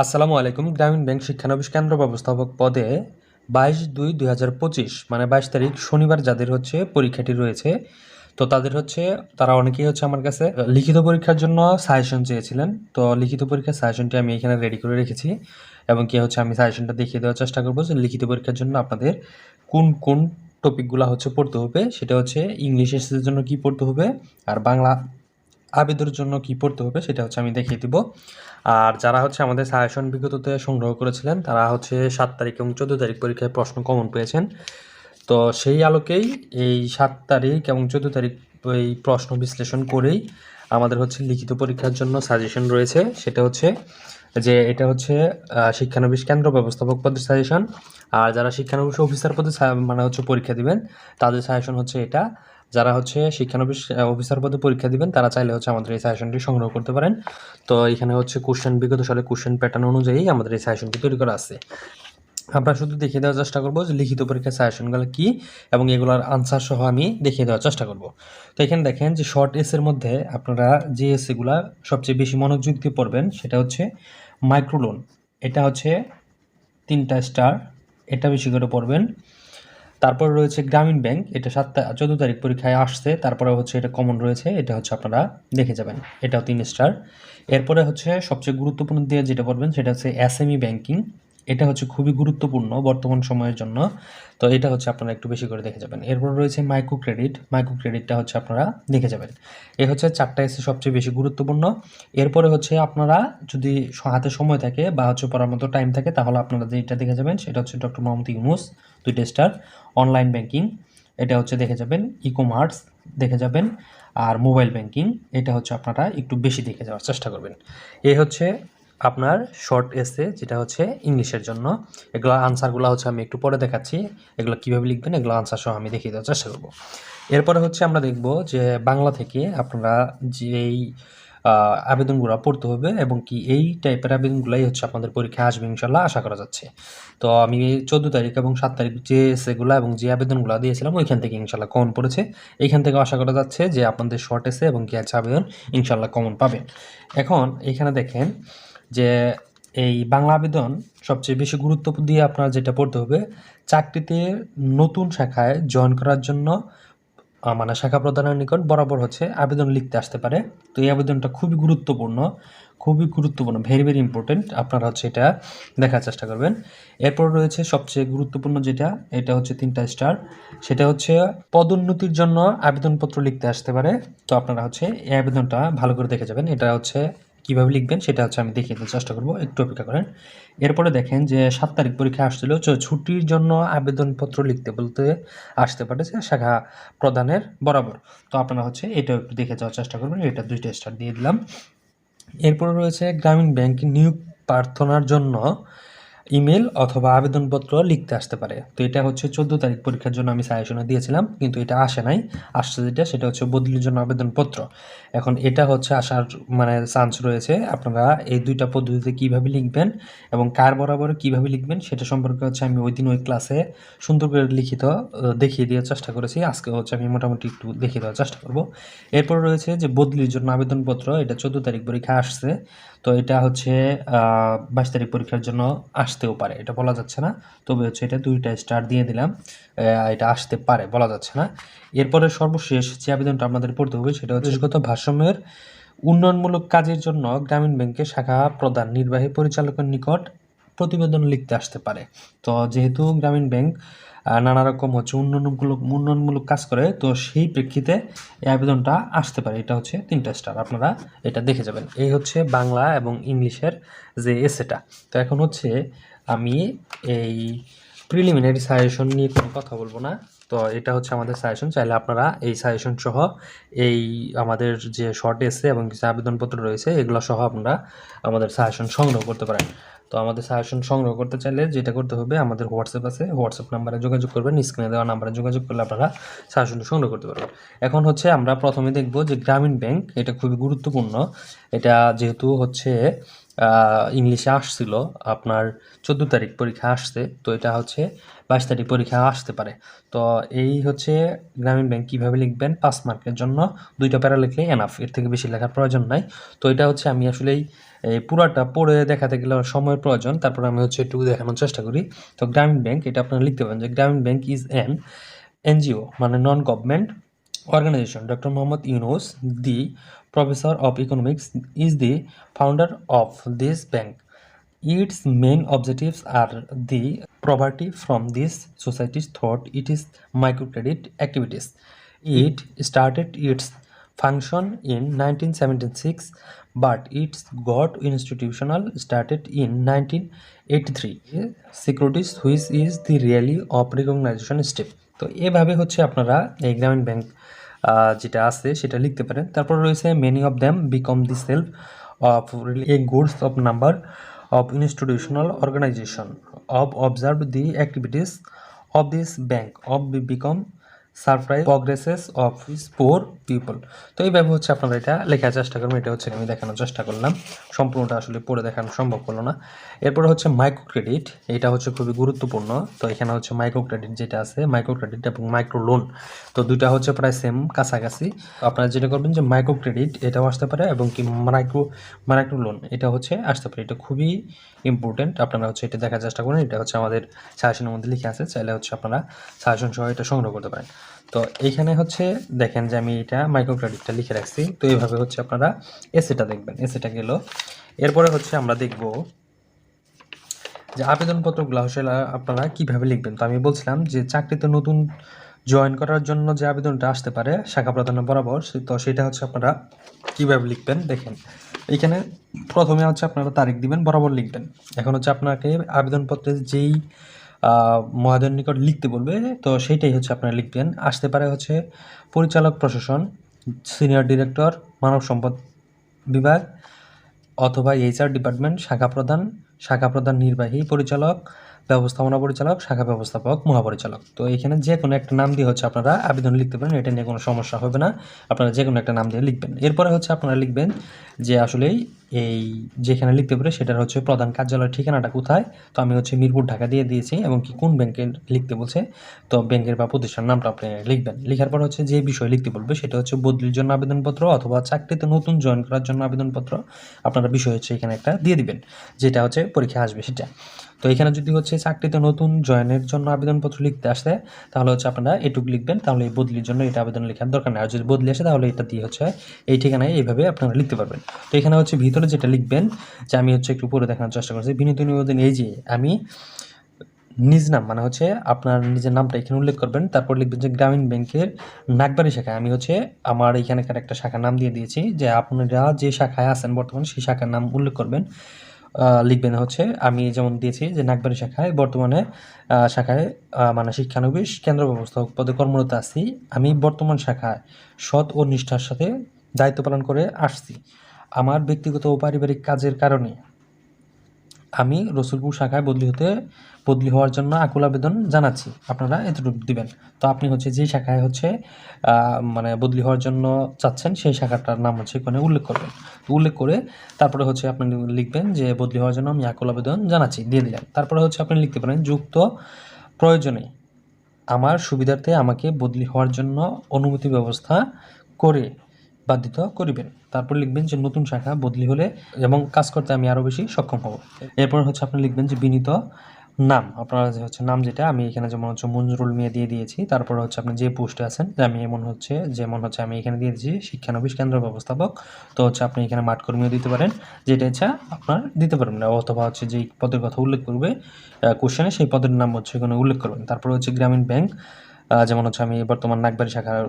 আসসালামু আলাইকুম, গ্রামীণ ব্যাংক শিক্ষানবিশ কেন্দ্র ব্যবস্থাপক পদে বাইশ দুই দুই হাজার পঁচিশ মানে বাইশ তারিখ শনিবার যাদের হচ্ছে পরীক্ষাটি রয়েছে, তো তাদের হচ্ছে, তারা অনেকেই হচ্ছে আমার কাছে লিখিত পরীক্ষার জন্য সাজেশন চেয়েছিলেন। তো লিখিত পরীক্ষার সাজেশনটি আমি এখানে রেডি করে রেখেছি এবং কি হচ্ছে আমি সাজেশনটা দেখিয়ে দেওয়ার চেষ্টা করব যে লিখিত পরীক্ষার জন্য আপনাদের কোন কোন টপিকগুলো হচ্ছে পড়তে হবে, সেটা হচ্ছে ইংলিশ এসের জন্য কি পড়তে হবে, আর বাংলা আবেদনের জন্য কি পড়তে হবে সেটা হচ্ছে আমি দেখিয়ে দিব। আর যারা হচ্ছে আমাদের সাজেশন বিগততে সংগ্রহ করেছিলেন, তারা হচ্ছে সাত তারিখ এবং চোদ্দ তারিখ পরীক্ষায় প্রশ্ন কমন পেয়েছেন। তো সেই আলোকেই এই সাত তারিখ এবং চোদ্দ তারিখ এই প্রশ্ন বিশ্লেষণ করেই আমাদের হচ্ছে লিখিত পরীক্ষার জন্য সাজেশন রয়েছে। সেটা হচ্ছে যে এটা হচ্ছে শিক্ষানবিশ কেন্দ্র ব্যবস্থাপক পদের সাজেশন আর যারা শিক্ষানবিশ অফিসার পদে মানে হচ্ছে পরীক্ষা দিবেন, তাদের সাজেশন হচ্ছে এটা। যারা হচ্ছে শিক্ষানবিশ অফিসার পদে পরীক্ষা দিবেন, তারা চাইলে হচ্ছে আমাদের এই সাজেশনটি সংগ্রহ করতে পারেন। তো এখানে হচ্ছে কোশ্চেন বিগত সালে কোশ্চেন প্যাটার্ন অনুযায়ী আমাদের এই সাজেশনটি তৈরি করা আছে। আমরা শুধু দেখিয়ে দেওয়ার চেষ্টা করব যে লিখিত পরীক্ষার সাজেশনগুলো কী এবং এগুলোর আনসার সহ আমি দেখিয়ে দেওয়ার চেষ্টা করব। তো এখানে দেখেন যে শর্ট এসের মধ্যে আপনারা যে এসেগুলা সবচেয়ে বেশি মনোযোগ দিয়ে পড়বেন, সেটা হচ্ছে মাইক্রোলোন এটা হচ্ছে তিনটা স্টার এটা বেশি করে পড়বেন। তারপর রয়েছে গ্রামীণ ব্যাংক, এটা সাত চোদ্দ তারিখ পরীক্ষায় আসছে, তারপরে হচ্ছে এটা কমন রয়েছে, এটা হচ্ছে আপনারা দেখে যাবেন, এটাও তিন স্টার এরপরে হচ্ছে সবচেয়ে গুরুত্বপূর্ণ দিয়ে যেটা পড়বেন সেটা হচ্ছে এসএমই ব্যাংকিং এটা হচ্ছে খুবই গুরুত্বপূর্ণ বর্তমান সময়ের জন্য। তো এটা হচ্ছে আপনারা একটু বেশি করে দেখে যাবেন। এরপর রয়েছে মাইক্রো ক্রেডিট মাইক্রো ক্রেডিটটা হচ্ছে আপনারা দেখে যাবেন। এ হচ্ছে চারটা এসে সবচেয়ে বেশি গুরুত্বপূর্ণ। এরপরে হচ্ছে আপনারা যদি হাতে সময় থাকে বা হচ্ছে পড়ার মতো টাইম থাকে, তাহলে আপনারা যেটা দেখে যাবেন, সেটা হচ্ছে ডক্টর মোহাম্মদ ইউনুস দুইটা স্টার অনলাইন ব্যাংকিং এটা হচ্ছে দেখে যাবেন ই কমার্স দেখে যাবেন, আর মোবাইল ব্যাংকিং এটা হচ্ছে আপনারা একটু বেশি দেখে যাওয়ার চেষ্টা করবেন। এই হচ্ছে আপনার শর্ট এসে যেটা হচ্ছে ইংলিশের জন্য। এগুলো আনসারগুলো হচ্ছে আমি একটু পরে দেখাচ্ছি। এগুলো কীভাবে লিখবেন, এগুলো আনসার সহ আমি দেখিয়ে দেওয়ার চেষ্টা করব। এরপরে হচ্ছে আমরা দেখব যে বাংলা থেকে আপনারা যেই আবেদনগুলো পড়তে হবে এবং কি এই টাইপের আবেদনগুলাই হচ্ছে আপনাদের পরীক্ষায় আসবে ইনশাল্লাহ আশা করা যাচ্ছে। তো আমি চোদ্দ তারিখ এবং সাত তারিখ যে এসেগুলো এবং যে আবেদনগুলো দিয়েছিলাম ওইখান থেকে ইনশাল্লাহ কমন পড়েছে। এইখান থেকে আশা করা যাচ্ছে যে আপনাদের শর্ট এসে এবং কি আবেদন ইনশাল্লাহ কমন পাবেন। এখন এখানে দেখেন যে এই বাংলা আবেদন সবচেয়ে বেশি গুরুত্ব দিয়ে আপনার যেটা পড়তে হবে, চাকরিতে নতুন শাখায় জয়েন করার জন্য মানে শাখা প্রধানের নিকট বরাবর হচ্ছে আবেদন লিখতে আসতে পারে। তো এই আবেদনটা খুবই গুরুত্বপূর্ণ খুবই গুরুত্বপূর্ণ ভেরি ভেরি ইম্পর্টেন্ট আপনারা হচ্ছে এটা দেখার চেষ্টা করবেন। এরপর রয়েছে সবচেয়ে গুরুত্বপূর্ণ যেটা, এটা হচ্ছে তিনটা স্টার সেটা হচ্ছে পদোন্নতির জন্য আবেদনপত্র লিখতে আসতে পারে। তো আপনারা হচ্ছে এই আবেদনটা ভালো করে দেখে যাবেন। এটা হচ্ছে কীভাবে লিখবেন সেটা হচ্ছে আমি দেখিয়ে দিতে চেষ্টা করব, একটু অপেক্ষা করেন। এরপরে দেখেন যে সাত তারিখ পরীক্ষা আসছিল ছুটির জন্য আবেদনপত্র লিখতে বলতে আসতে পারেছে শাখা প্রধানের বরাবর। তো আপনারা হচ্ছে এটাও একটু দেখে যাওয়ার চেষ্টা করবেন, এটা দুইটা স্টার দিয়ে দিলাম। এরপরে রয়েছে গ্রামীণ ব্যাংক নিয়োগ প্রার্থনার জন্য ইমেল অথবা আবেদনপত্র লিখতে আসতে পারে। তো এটা হচ্ছে চোদ্দ তারিখ পরীক্ষার জন্য আমি সাজেশনে দিয়েছিলাম, কিন্তু এটা আসে নাই। আসছে যেটা, সেটা হচ্ছে বদলির জন্য আবেদনপত্র। এখন এটা হচ্ছে আসার মানে চান্স রয়েছে আপনারা এই দুইটা পদ্ধতিতে কীভাবে লিখবেন এবং কার বরাবর কীভাবে লিখবেন সেটা সম্পর্কে হচ্ছে আমি ওই দিন ওই ক্লাসে সুন্দর করে লিখিত দেখিয়ে দেওয়ার চেষ্টা করেছি। আজকে হচ্ছে আমি মোটামুটি একটু দেখিয়ে দেওয়ার চেষ্টা করব। এরপর রয়েছে যে বদলির জন্য আবেদনপত্র, এটা চোদ্দ তারিখ পরীক্ষা আসছে। তো এটা হচ্ছে বাইশ তারিখ পরীক্ষার জন্য আসতেও পারে এটা বলা যাচ্ছে না। তবে হচ্ছে এটা দুইটা স্টার দিয়ে দিলাম এটা আসতে পারে বলা যাচ্ছে না। এরপরে সর্বশেষ যে আবেদনটা আপনাদের পড়তে হবে সেটা হচ্ছে গত ভারসাম্যের উন্নয়নমূলক কাজের জন্য গ্রামীণ ব্যাংকের শাখা প্রধান নির্বাহী পরিচালকের নিকট প্রতিবেদন লিখতে আসতে পারে। তো যেহেতু গ্রামীণ ব্যাংক নানা রকম হচ্ছে উন্নয়নমূলক উন্নয়নমূলক কাজ করে। তো সেই প্রেক্ষিতে এই আবেদনটা আসতে পারে। এটা হচ্ছে তিনটা স্টার। আপনারা এটা দেখে যাবেন। এই হচ্ছে বাংলা এবং ইংলিশের যে এসেটা তো এখন হচ্ছে আমি এই প্রিলিমিনারি সাজেশন নিয়ে কোনো কথা বলব না। তো এটা হচ্ছে আমাদের সাজেশন চাইলে আপনারা এই সাজেশন সহ এই আমাদের যে শর্ট এসে এবং কিছু আবেদনপত্র রয়েছে, এগুলো সহ আপনারা আমাদের সাজেশন সংগ্রহ করতে পারেন। তো আমাদের সাজেশন সংগ্রহ করতে চাইলে যেটা করতে হবে, আমাদের হোয়াটসঅ্যাপ আছে। হোয়াটসঅ্যাপ নাম্বারে যোগাযোগ করবেন। স্ক্রিনে দেওয়া নাম্বারে যোগাযোগ করলে আপনারা সাজেশন সংগ্রহ করতে পারবেন। এখন হচ্ছে আমরা প্রথমে দেখব যে গ্রামীণ ব্যাংক এটা খুবই গুরুত্বপূর্ণ। এটা যেহেতু হচ্ছে ইংলিশে আসছিল, আপনার চোদ্দ তারিখ পরীক্ষা আসছে, তো এটা হচ্ছে বাইশ তারিখ পরীক্ষা আসতে পারে। তো এই হচ্ছে গ্রামীণ ব্যাংক কীভাবে লিখবেন, পাঁচ মার্কের জন্য দুইটা প্যারা লিখলেই এনাফ এর থেকে বেশি লেখার প্রয়োজন নাই। তো এটা হচ্ছে আমি আসলেই এই পুরাটা পড়ে দেখাতে গেলে সময়ের প্রয়োজন, তারপর আমি হচ্ছে একটু দেখানোর চেষ্টা করি। তো গ্রামীণ ব্যাংক, এটা আপনারা লিখতে পারেন যে গ্রামীণ ব্যাংক ইজ অ্যান এনজিও মানে non government organisation doctor mohammad yunus, the professor of economics is the founder of this bank its main objectives are the poverty from this society's thought it is microcredit activities it started its function in 1976 but its got institutional started in 1983 securities which is the really of recognition step তো এভাবে হচ্ছে আপনারা এই গ্রামীণ bank যেটা আছে সেটা লিখতে পারেন। তারপর রয়েছে many of them become the self of a goods of number of institutional organisation of observe the activities of this bank of become surprise progresses of his poor people. তো এইভাবে হচ্ছে আপনারা এটা লেখার চেষ্টা করবেন এটা হচ্ছে আমি দেখানোর চেষ্টা করলাম। সম্পূর্ণটা আসলে পড়ে দেখানো সম্ভব হলো না। এরপরে হচ্ছে মাইক্রো ক্রেডিট এটা হচ্ছে খুবই গুরুত্বপূর্ণ। তো এখানে হচ্ছে মাইক্রো ক্রেডিট যেটা আছে মাইক্রো ক্রেডিট এবং মাইক্রো লোন তো দুইটা হচ্ছে প্রায় সেম কাছাকাছি। আপনারা যেটা করবেন যে মাইক্রো ক্রেডিট এটাও আসতে পারে এবং কি মাইক্রো মাইক্রো লোন এটা হচ্ছে আসতে পারে। এটা খুবই ইম্পর্টেন্ট আপনারা হচ্ছে এটা দেখার চেষ্টা করেন। এটা হচ্ছে আমাদের সাজেশনের মধ্যে লিখে আছে, চাইলে হচ্ছে আপনারা সাজেশন সহ এটা সংগ্রহ করতে পারেন। তো এইখানে হচ্ছে দেখেন যে আমি এটা মাইক্রো ক্রেডিটটা লিখে রাখছি। তো এইভাবে হচ্ছে আপনারা এসিটা দেখবেন। এসিটা গেল। এরপরে হচ্ছে আমরা দেখব যে আবেদনপত্রগুলো আসলে আপনারা কীভাবে লিখবেন। তো আমি বলছিলাম যে চাকরিতে নতুন জয়েন করার জন্য যে আবেদনটা আসতে পারে, শাখা প্রধানের বরাবর তো সেটা হচ্ছে আপনারা কীভাবে লিখবেন? দেখেন, এখানে প্রথমে হচ্ছে আপনারা তারিখ দিবেন, বরাবর লিখবেন। এখন হচ্ছে আপনাকে আবেদনপত্রে যেই মহাজনের নিকট লিখতে বলবে তো সেইটাই হচ্ছে আপনারা লিখবেন। আসতে পারে হচ্ছে পরিচালক প্রশাসন, সিনিয়র ডিরেক্টর, মানব সম্পদ বিভাগ, অথবা এইচআর ডিপার্টমেন্ট, শাখা প্রধান শাখা প্রধান নির্বাহী পরিচালক ব্যবস্থাপনা পরিচালক, শাখা ব্যবস্থাপক, মহাপরিচালক। তো এখানে যে কোনো একটা নাম দিয়ে হচ্ছে আপনারা আবেদন লিখতে পারেন, এটা নিয়ে কোনো সমস্যা হবে না। আপনারা যে কোনো একটা নাম দিয়ে লিখবেন। এরপরে হচ্ছে আপনারা লিখবেন যে আসলেই এই যেখানে লিখতে পারে সেটার হচ্ছে প্রধান কার্যালয়ের ঠিকানাটা কোথায়। তো আমি হচ্ছে মিরপুর, ঢাকা দিয়ে দিয়েছি এবং কি কোন ব্যাংকে লিখতে বলছে, তো ব্যাংকের বা প্রতিষ্ঠান নামটা আপনি লিখবেন। লেখার পর হচ্ছে যে বিষয় লিখতে বলবে সেটা হচ্ছে বদলির জন্য আবেদনপত্র অথবা চাকরিতে নতুন জয়েন করার জন্য আবেদনপত্র, আপনারা বিষয় হচ্ছে এখানে একটা দিয়ে দিবেন, যেটা হচ্ছে পরীক্ষা আসবে সেটা। তো এখানে যদি হচ্ছে চাকরিতে নতুন জয়েনের জন্য আবেদনপত্র লিখতে আসে, তাহলে হচ্ছে আপনারা এটুকু লিখবেন, তাহলে এই বদলির জন্য এটা আবেদন লেখার দরকার নেই। আর যদি বদলি আসে, তাহলে এটা দিয়ে হচ্ছে এই ঠিকানায় এইভাবে আপনারা লিখতে পারবেন। তো এখানে হচ্ছে ভিতরে যেটা লিখবেন, যে আমি হচ্ছে একটু পরে দেখানোর চেষ্টা করছি। বিনীত নিবেদন, এই যে আমি নিজ নাম মানে হচ্ছে আপনার নিজের নামটা এখানে উল্লেখ করবেন। তারপর লিখবেন যে গ্রামীণ ব্যাংকের নাকবাড়ি শাখায় আমি হচ্ছে আমার এখানকার একটা শাখার নাম দিয়ে দিয়েছি, যে আপনারা যে শাখায় আছেন বর্তমানে, সেই শাখার নাম উল্লেখ করবেন। লিখবেন হচ্ছে, আমি যেমন দিয়েছি যে নাকবাড়ি শাখায়, বর্তমানে শাখায় মানে শিক্ষানবিশ কেন্দ্র ব্যবস্থাপক পদে কর্মরত আছি। আমি বর্তমান শাখায় সৎ ও নিষ্ঠার সাথে দায়িত্ব পালন করে আসছি। আমার ব্যক্তিগত ও পারিবারিক কাজের কারণে আমি রসুলপুর শাখায় বদলি হতে, বদলি হওয়ার জন্য আকুল আবেদন জানাচ্ছি। আপনারা এতটুকু দিবেন। তো আপনি হচ্ছে যেই শাখায় হচ্ছে মানে বদলি হওয়ার জন্য চাচ্ছেন, সেই শাখাটার নাম হচ্ছে এখানে উল্লেখ করবেন। উল্লেখ করে তারপরে হচ্ছে আপনি লিখবেন যে, বদলি হওয়ার জন্য আমি আকুল আবেদন জানাচ্ছি, দিয়ে দিলেন। তারপরে হচ্ছে আপনি লিখতে পারেন, যুক্ত প্রয়োজনে আমার সুবিধার্থে আমাকে বদলি হওয়ার জন্য অনুমতি ব্যবস্থা করে বাধিত করিবেন। তারপর লিখবেন যে, নতুন শাখা বদলি হলে এবং কাজ করতে আমি আরও বেশি সক্ষম হব। এরপর হচ্ছে আপনি লিখবেন যে, বিনীত নাম। আপনার যে হচ্ছে নাম যেটা, আমি এখানে যেমন হচ্ছে মঞ্জুরুল মিয়া দিয়ে দিয়েছি। তারপর হচ্ছে আপনি যে পোস্টে আছেন, যে আমি এমন হচ্ছে, যেমন হচ্ছে আমি এখানে দিয়ে দিয়েছি, শিক্ষানবিশ কেন্দ্র ব্যবস্থাপক। তো হচ্ছে আপনি এখানে মাঠ কর্মীও দিতে পারেন, যেটা ইচ্ছা আপনার দিতে পারবেন না। অথবা হচ্ছে যেই পদের কথা উল্লেখ করবে কোশ্চেনে সেই পদের নাম হচ্ছে এখানে উল্লেখ করবেন। তারপর হচ্ছে গ্রামীণ ব্যাংক যেমন হচ্ছে আমি বর্তমান নাগবাড়ি শাখার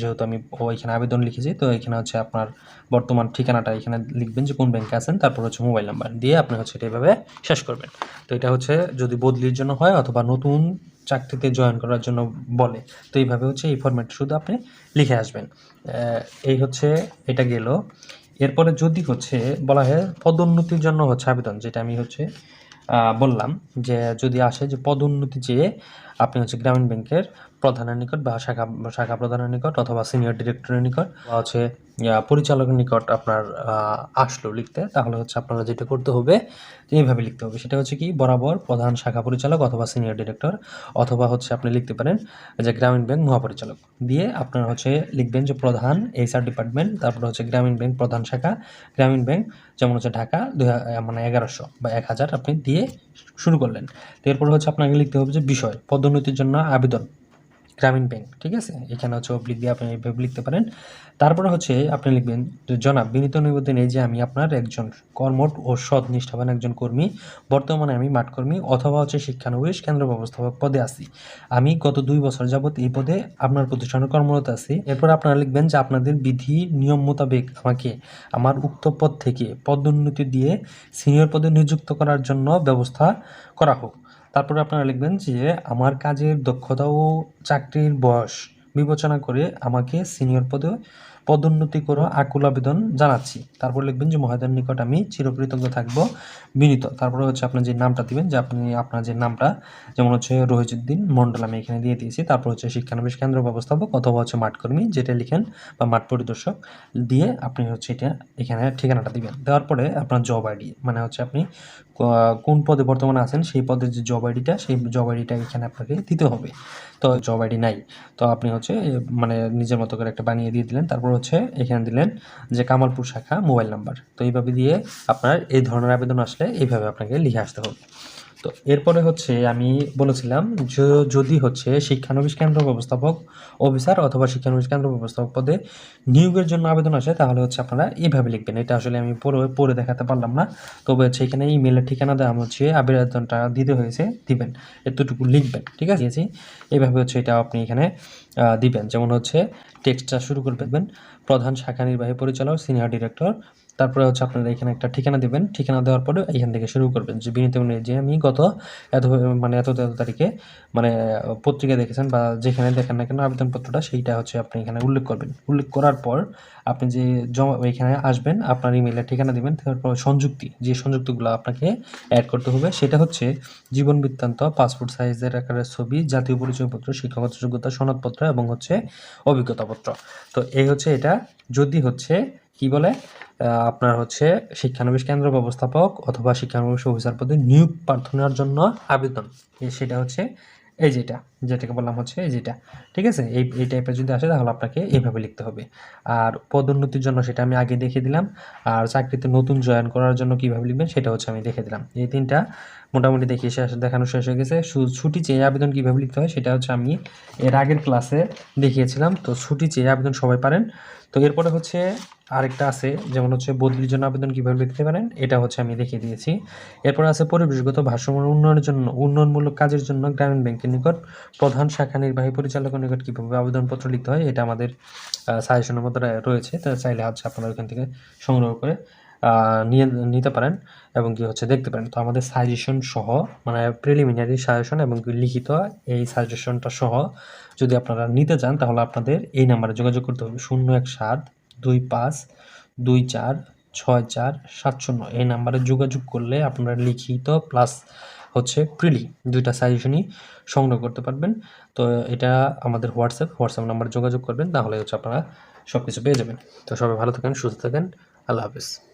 যেহেতু আমি এখানে আবেদন লিখেছি, তো এখানে হচ্ছে আপনার বর্তমান ঠিকানাটা এখানে লিখবেন যে কোন ব্যাংকে আছেন, তারপর হচ্ছে মোবাইল নাম্বার দিয়ে আপনি হচ্ছে এটা এইভাবে শেষ করবেন। তো এটা হচ্ছে যদি বদলির জন্য হয় অথবা নতুন চাকরিতে জয়েন করার জন্য বলে, তো এইভাবে হচ্ছে এই ফরম্যাট শুধু আপনি লিখে আসবেন। এই হচ্ছে এটা গেল। এরপরে যদি হচ্ছে বলা হয় পদোন্নতির জন্য হচ্ছে আবেদন, যেটা আমি হচ্ছে বললাম যে যদি আসে যে পদোন্নতি চেয়ে আপনি হচ্ছে গ্রামীণ ব্যাংকের প্রধানের নিকট বা শাখা শাখা প্রধানের নিকট অথবা সিনিয়র ডিরেক্টরের নিকট বা হচ্ছে পরিচালকের নিকট আপনার আসলো লিখতে, তাহলে হচ্ছে আপনারা যেটা করতে হবে, এইভাবে লিখতে হবে। সেটা হচ্ছে কি, বরাবর প্রধান শাখা পরিচালক অথবা সিনিয়র ডিরেক্টর অথবা হচ্ছে আপনি লিখতে পারেন যে গ্রামীণ ব্যাংক মহাপরিচালক। দিয়ে আপনারা হচ্ছে লিখবেন যে প্রধান এইচআর ডিপার্টমেন্ট তারপর হচ্ছে গ্রামীণ ব্যাংক প্রধান শাখা, গ্রামীণ ব্যাংক যেমন হচ্ছে ঢাকা মানে এগারোশো বা এক হাজার আপনি দিয়ে শুরু করলেন। এরপর হচ্ছে আপনাকে লিখতে হবে যে বিষয়, পদোন্নতির জন্য আবেদন। গ্রামীণ ব্যাংক, ঠিক আছে? এখানে হচ্ছে অবলিক দিয়ে আপনি এইভাবে লিখতে পারেন। তারপরে হচ্ছে আপনি লিখবেন জনাব, বিনীত নিবেদন এই যে আমি আপনার একজন কর্মঠ ও সৎ নিষ্ঠাবান একজন কর্মী। বর্তমানে আমি মাঠকর্মী অথবা হচ্ছে শিক্ষানবিশ কেন্দ্র ব্যবস্থাপক পদে আছি। আমি গত দুই বছর যাবত এই পদে আপনার প্রতিষ্ঠানে কর্মরত আছি। এরপর আপনারা লিখবেন যে, আপনাদের বিধি, নিয়ম মোতাবেক আমাকে আমার উক্ত পদ থেকে পদোন্নতি দিয়ে সিনিয়র পদে নিযুক্ত করার জন্য ব্যবস্থা করা হোক। তারপরে আপনারা লিখবেন যে, আমার কাজের দক্ষতা ও চাকরির বয়স। বিবেচনা করে আমাকে সিনিয়র পদে পদোন্নতি করা আকুল আবেদন জানাচ্ছি। তারপর লিখবেন যে, মহাদের নিকট আমি চিরকৃতজ্ঞ থাকব। বিনীত। তারপরে হচ্ছে আপনার যে নামটা দিবেন, যে আপনি আপনার যে নামটা, যেমন হচ্ছে রহিজুদ্দিন মন্ডল আমি এখানে দিয়ে দিয়েছি। তারপর হচ্ছে শিক্ষানবিশ কেন্দ্র ব্যবস্থাপক অথবা হচ্ছে মাঠকর্মী, যেটা লিখেন বা মাঠ পরিদর্শক, দিয়ে আপনি হচ্ছে এটা এখানে ঠিকানাটা দিবেন। দেওয়ার পরে আপনার জব আইডি মানে হচ্ছে আপনি কোন পদে বর্তমানে আছেন, সেই পদের যে জব আইডিটা সেই জব আইডিটা এখানে আপনাকে দিতে হবে। তো জব আইডি নাই। তো আপনি হচ্ছে মানে নিজের মতো করে একটা বানিয়ে দিয়ে দিলেন। তারপর হচ্ছে এখানে দিলেন যে কামালপুর শাখা মোবাইল নাম্বার। তো এইভাবে দিয়ে আপনার এই ধরনের আবেদন আসলে এইভাবে আপনাকে লিখে আসতে হবে। তো এরপরে হচ্ছে আমি বলেছিলাম যদি হচ্ছে শিক্ষানবিশ কেন্দ্র ব্যবস্থাপক অফিসার অথবা শিক্ষানবিশ কেন্দ্র ব্যবস্থাপক পদে নিয়োগের জন্য আবেদন আসে, তাহলে হচ্ছে আপনারা এইভাবে লিখবেন। এটা আসলে আমি পড়ে পড়ে দেখাতে পারলাম না। তবে হচ্ছে এখানে ইমেলের ঠিকানা দেওয়া হচ্ছে, আবেদনটা দিতে হয়েছে, দিবেন। এতটুকু লিখবেন, ঠিক আছে? এইভাবে হচ্ছে এটা আপনি এখানে দিবেন। যেমন হচ্ছে টেক্সটটা শুরু করবেন। প্রধান শাখা নির্বাহী পরিচালক সিনিয়র ডিরেক্টর তারপরে হচ্ছে আপনারা এখানে একটা ঠিকানা দিবেন। ঠিকানা দেওয়ার পরে এখান থেকে শুরু করবেন। যে বিনীত যে আমি গত এত মানে এত এত তারিখে মানে পত্রিকা দেখেছেন বা যেখানে দেখেন না কেন আবেদনপত্রটা, সেইটা হচ্ছে আপনি এখানে উল্লেখ করবেন। উল্লেখ করার পর আপনি যে জমা, এখানে আসবেন, আপনার ইমেলের ঠিকানা দিবেন তারপর সংযুক্তি, যে সংযুক্তিগুলো আপনাকে অ্যাড করতে হবে, সেটা হচ্ছে জীবন বৃত্তান্ত পাসপোর্ট সাইজের আকারের ছবি, জাতীয় পরিচয়পত্র শিক্ষাগত যোগ্যতা সনদপত্র এবং হচ্ছে অভিজ্ঞতাপত্র। তো এই হচ্ছে এটা। যদি হচ্ছে, কি বলে? আপনার হচ্ছে শিক্ষানবিশ কেন্দ্র ব্যবস্থাপক অথবা শিক্ষানবিশ অফিসার পদে নিয়োগ প্রার্থনার জন্য আবেদন। সেটা হচ্ছে, এই যেটা, যেটাকে বললাম হচ্ছে এই যেটা। ঠিক আছে? এই এই টাইপের যদি আসে তাহলে আপনাকে এইভাবে লিখতে হবে। আর পদোন্নতির জন্য সেটা আমি আগে দেখে দিলাম। আর চাকরিতে নতুন জয়েন করার জন্য কীভাবে লিখবেন সেটা হচ্ছে আমি দেখে দিলাম। এই তিনটা মোটামুটি দেখিয়ে শেষ, দেখানো শেষ হয়ে গেছে। ছুটি চেয়ে আবেদন কীভাবে লিখতে হয় সেটা হচ্ছে আমি এর আগের ক্লাসে দেখিয়েছিলাম। তো ছুটি চেয়ে আবেদন সবাই পারেন। তো এরপরে হচ্ছে আরেকটা আছে, যেমন হচ্ছে বদলির জন্য আবেদন কীভাবে লিখতে পারেন, এটা হচ্ছে আমি দেখিয়ে দিয়েছি। এরপর আছে পরিবেশগত ভারসাম্য উন্নয়নের জন্য, উন্নয়নমূলক কাজের জন্য গ্রামীণ ব্যাংকের নিকট প্রধান শাখা নির্বাহী পরিচালকের নিকট কীভাবে আবেদনপত্র লিখতে হয়, এটা আমাদের সাজেশনের রা- রয়েছে। তো চাইলে হচ্ছে আপনারা ওইখান থেকে সংগ্রহ করে নিয়ে নিতে পারেন এবং কি হচ্ছে দেখতে পারেন। তো আমাদের সাজেশন সহ মানে প্রিলিমিনারি সাজেশন এবং লিখিত এই সাজেশনটা সহ যদি আপনারা নিতে চান, তাহলে আপনাদের এই নাম্বারে যোগাযোগ করতে হবে। শূন্য এক সাত দুই পাঁচ দুই চার ছয় চার সাত শূন্য। এই নাম্বারে যোগাযোগ করলে আপনারা লিখিত প্লাস হচ্ছে প্রিলি দুইটা সাজেশনই সংগ্রহ করতে পারবেন। তো এটা আমাদের হোয়াটসঅ্যাপ হোয়াটসঅ্যাপ নাম্বারে যোগাযোগ করবেন, তাহলে হচ্ছে আপনারা সব কিছু পেয়ে যাবেন। তো সবাই ভালো থাকেন, সুস্থ থাকেন। আল্লাহ হাফেজ।